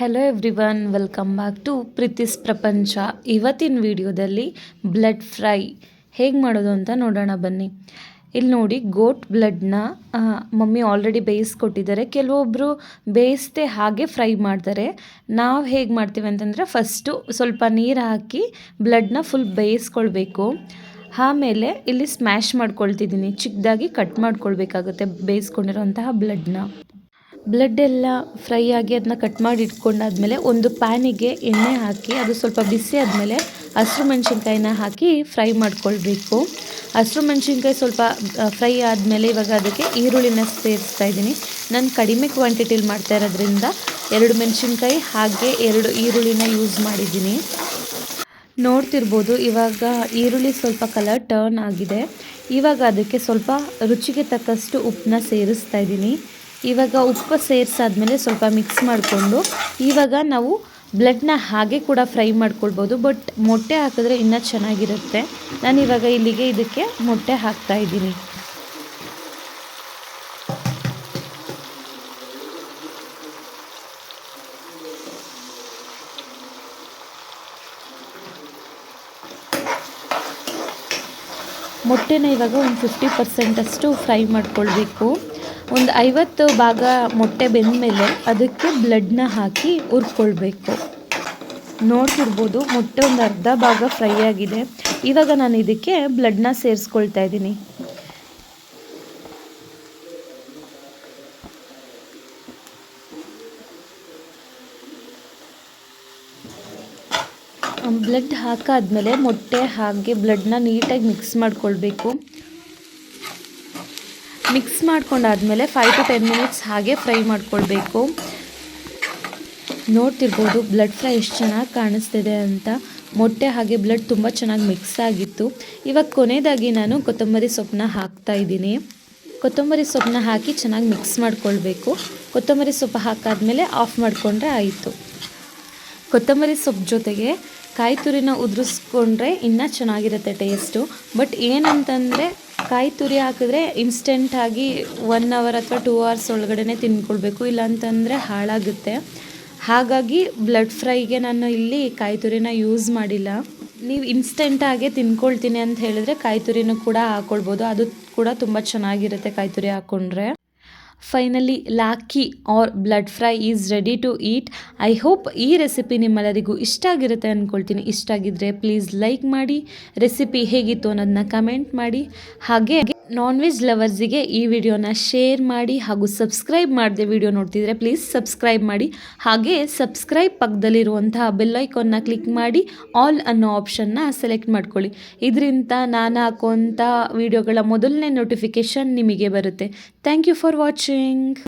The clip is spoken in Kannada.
Hello everyone welcome back to Preethi's Prapancha ಇವತ್ತಿನ ವಿಡಿಯೋದಲ್ಲಿ ಬ್ಲಡ್ ಫ್ರೈ ಹೇಗೆ ಮಾಡೋದು ಅಂತ ನೋಡೋಣ ಬನ್ನಿ. ಇಲ್ಲಿ ನೋಡಿ ಗೋಟ್ ಬ್ಲಡ್ನ ಮಮ್ಮಿ ಆಲ್ರೆಡಿ ಬೇಯಿಸ್ಕೊಟ್ಟಿದ್ದಾರೆ. ಕೆಲವೊಬ್ಬರು ಬೇಯಿಸ್ದೆ ಹಾಗೆ ಫ್ರೈ ಮಾಡ್ತಾರೆ. ನಾವು ಹೇಗೆ ಮಾಡ್ತೀವಿ ಅಂತಂದರೆ ಫಸ್ಟು ಸ್ವಲ್ಪ ನೀರು ಹಾಕಿ ಬ್ಲಡ್ನ ಫುಲ್ ಬೇಯಿಸ್ಕೊಳ್ಬೇಕು. ಆಮೇಲೆ ಇಲ್ಲಿ ಸ್ಮ್ಯಾಶ್ ಮಾಡ್ಕೊಳ್ತಿದ್ದೀನಿ. ಚಿಕ್ಕದಾಗಿ ಕಟ್ ಮಾಡ್ಕೊಳ್ಬೇಕಾಗುತ್ತೆ ಬೇಯಿಸ್ಕೊಂಡಿರೋಂತಹ ಬ್ಲಡ್ನ ಬ್ಲಡ್ ಎಲ್ಲ ಫ್ರೈ ಆಗಿ ಅದನ್ನ ಕಟ್ ಮಾಡಿ ಇಟ್ಕೊಂಡಾದ್ಮೇಲೆ ಒಂದು ಪ್ಯಾನಿಗೆ ಎಣ್ಣೆ ಹಾಕಿ, ಅದು ಸ್ವಲ್ಪ ಬಿಸಿ ಆದಮೇಲೆ ಹಸಿರು ಮೆಣಸಿನ್ಕಾಯಿನ ಹಾಕಿ ಫ್ರೈ ಮಾಡ್ಕೊಳ್ಬೇಕು. ಹಸಿರು ಮೆಣಸಿನ್ಕಾಯಿ ಸ್ವಲ್ಪ ಫ್ರೈ ಆದಮೇಲೆ ಇವಾಗ ಅದಕ್ಕೆ ಈರುಳ್ಳಿನ ಸೇರಿಸ್ತಾ ಇದ್ದೀನಿ. ನಾನು ಕಡಿಮೆ ಕ್ವಾಂಟಿಟಿಲಿ ಮಾಡ್ತಾ ಇರೋದ್ರಿಂದ ಎರಡು ಮೆಣಸಿನ್ಕಾಯಿ ಹಾಗೆ ಎರಡು ಈರುಳ್ಳಿನ ಯೂಸ್ ಮಾಡಿದ್ದೀನಿ. ನೋಡ್ತಿರ್ಬೋದು ಇವಾಗ ಈರುಳ್ಳಿ ಸ್ವಲ್ಪ ಕಲರ್ ಟರ್ನ್ ಆಗಿದೆ. ಇವಾಗ ಅದಕ್ಕೆ ಸ್ವಲ್ಪ ರುಚಿಗೆ ತಕ್ಕಷ್ಟು ಉಪ್ಪನ್ನ ಸೇರಿಸ್ತಾ ಇದ್ದೀನಿ. ಇವಾಗ ಉಪ್ಪು ಸೇರಿಸಾದ್ಮೇಲೆ ಸ್ವಲ್ಪ ಮಿಕ್ಸ್ ಮಾಡಿಕೊಂಡು, ಇವಾಗ ನಾವು ಬ್ಲಡ್ನ ಹಾಗೆ ಕೂಡ ಫ್ರೈ ಮಾಡ್ಕೊಳ್ಬೋದು, ಬಟ್ ಮೊಟ್ಟೆ ಹಾಕಿದ್ರೆ ಇನ್ನೂ ಚೆನ್ನಾಗಿರುತ್ತೆ. ನಾನು ಇವಾಗ ಇಲ್ಲಿಗೆ ಇದಕ್ಕೆ ಮೊಟ್ಟೆ ಹಾಕ್ತಾ ಇದ್ದೀನಿ. ಮೊಟ್ಟೆನ ಇವಾಗ ಒಂದು ಫಿಫ್ಟಿ ಪರ್ಸೆಂಟಷ್ಟು ಫ್ರೈ ಮಾಡ್ಕೊಳ್ಬೇಕು. ಒಂದು ಐವತ್ತು ಭಾಗ ಮೊಟ್ಟೆ ಬೆಂದ ಮೇಲೆ ಅದಕ್ಕೆ ಬ್ಲಡ್ನ ಹಾಕಿ ಉರ್ಕೊಳ್ಬೇಕು ನೋಡ್ತಿರ್ಬೋದು ಮೊಟ್ಟೆ ಒಂದು ಅರ್ಧ ಭಾಗ ಫ್ರೈ ಆಗಿದೆ. ಇವಾಗ ನಾನು ಇದಕ್ಕೆ ಬ್ಲಡ್ನ ಸೇರಿಸ್ಕೊಳ್ತಾ ಇದ್ದೀನಿ. ಬ್ಲಡ್ ಹಾಕಾದ್ಮೇಲೆ ಮೊಟ್ಟೆ ಹಾಗೆ ಬ್ಲಡ್ನ ನೀಟಾಗಿ ಮಿಕ್ಸ್ ಮಾಡ್ಕೊಳ್ಬೇಕು. ಮಿಕ್ಸ್ ಮಾಡ್ಕೊಂಡಾದ್ಮೇಲೆ ಫೈವ್ ಟು ಟೆನ್ ಮಿನಿಟ್ಸ್ ಹಾಗೆ ಫ್ರೈ ಮಾಡ್ಕೊಳ್ಬೇಕು. ನೋಡ್ತಿರ್ಬೋದು ಬ್ಲಡ್ ಫ್ರೈ ಎಷ್ಟು ಚೆನ್ನಾಗಿ ಕಾಣಿಸ್ತಿದೆ ಅಂತ. ಮೊಟ್ಟೆ ಹಾಗೆ ಬ್ಲಡ್ ತುಂಬ ಚೆನ್ನಾಗಿ ಮಿಕ್ಸ್ ಆಗಿತ್ತು. ಇವಾಗ ಕೊನೆಯದಾಗಿ ನಾನು ಕೊತ್ತಂಬರಿ ಸೊಪ್ಪನ್ನ ಹಾಕ್ತಾ ಇದ್ದೀನಿ. ಕೊತ್ತಂಬರಿ ಸೊಪ್ಪನ್ನ ಹಾಕಿ ಚೆನ್ನಾಗಿ ಮಿಕ್ಸ್ ಮಾಡ್ಕೊಳ್ಬೇಕು. ಕೊತ್ತಂಬರಿ ಸೊಪ್ಪು ಹಾಕಾದ್ಮೇಲೆ ಆಫ್ ಮಾಡಿಕೊಂಡ್ರೆ ಆಯಿತು. ಕೊತ್ತಂಬರಿ ಸೊಪ್ಪು ಜೊತೆಗೆ ಕಾಯಿ ತುರಿನ ಉದುರಿಸ್ಕೊಂಡ್ರೆ ಇನ್ನೂ ಚೆನ್ನಾಗಿರುತ್ತೆ ಟೇಸ್ಟು ಬಟ್ ಏನಂತಂದರೆ ಕಾಯಿ ತುರಿ ಹಾಕಿದ್ರೆ ಇನ್ಸ್ಟೆಂಟಾಗಿ ಒನ್ ಅವರ್ ಅಥವಾ ಟೂ ಅವರ್ಸ್ ಒಳಗಡೆ ತಿನ್ಕೊಳ್ಬೇಕು, ಇಲ್ಲಾಂತಂದರೆ ಹಾಳಾಗುತ್ತೆ. ಹಾಗಾಗಿ ಬ್ಲಡ್ ಫ್ರೈಗೆ ನಾನು ಇಲ್ಲಿ ಕಾಯಿ ತುರಿನ ಯೂಸ್ ಮಾಡಿಲ್ಲ. ನೀವು ಇನ್ಸ್ಟೆಂಟಾಗೆ ತಿನ್ಕೊಳ್ತೀನಿ ಅಂತ ಹೇಳಿದ್ರೆ ಕಾಯಿ ತುರಿನೂ ಕೂಡ ಹಾಕ್ಕೊಳ್ಬೋದು ಅದು ಕೂಡ ತುಂಬ ಚೆನ್ನಾಗಿರುತ್ತೆ ಕಾಯಿ ತುರಿ ಹಾಕ್ಕೊಂಡ್ರೆ ಫೈನಲಿ ಲಾಕಿ R blood fry is ready to eat I hope ಈ ರೆಸಿಪಿ ನಿಮ್ಮೆಲ್ಲರಿಗೂ ಇಷ್ಟ ಆಗಿರುತ್ತೆ ಅಂದ್ಕೊಳ್ತೀನಿ ಇಷ್ಟ ಆಗಿದ್ರೆ ಪ್ಲೀಸ್ ಲೈಕ್ ಮಾಡಿ. ರೆಸಿಪಿ ಹೇಗಿತ್ತು ಅನ್ನೋದನ್ನ ಕಮೆಂಟ್ ಮಾಡಿ. ಹಾಗೆ ನಾನ್ ವೆಜ್ ಲವರ್ಸಿಗೆ ಈ ವಿಡಿಯೋನ ಶೇರ್ ಮಾಡಿ ಹಾಗೂ ಸಬ್ಸ್ಕ್ರೈಬ್ ಮಾಡಿದೆ ವಿಡಿಯೋ ನೋಡ್ತಿದ್ರೆ ಪ್ಲೀಸ್ ಸಬ್ಸ್ಕ್ರೈಬ್ ಮಾಡಿ. ಹಾಗೆ ಸಬ್ಸ್ಕ್ರೈಬ್ ಪಕ್ಕದಲ್ಲಿರುವಂತಹ ಬೆಲ್ಲೈಕಾನ್ನ ಕ್ಲಿಕ್ ಮಾಡಿ ಆಲ್ ಅನ್ನೋ ಆಪ್ಷನ್ನ ಸೆಲೆಕ್ಟ್ ಮಾಡ್ಕೊಳ್ಳಿ. ಇದರಿಂದ ನಾನು ಹಾಕುವಂಥ ವಿಡಿಯೋಗಳ ಮೊದಲನೇ ನೋಟಿಫಿಕೇಷನ್ ನಿಮಗೆ ಬರುತ್ತೆ. Thank you for watching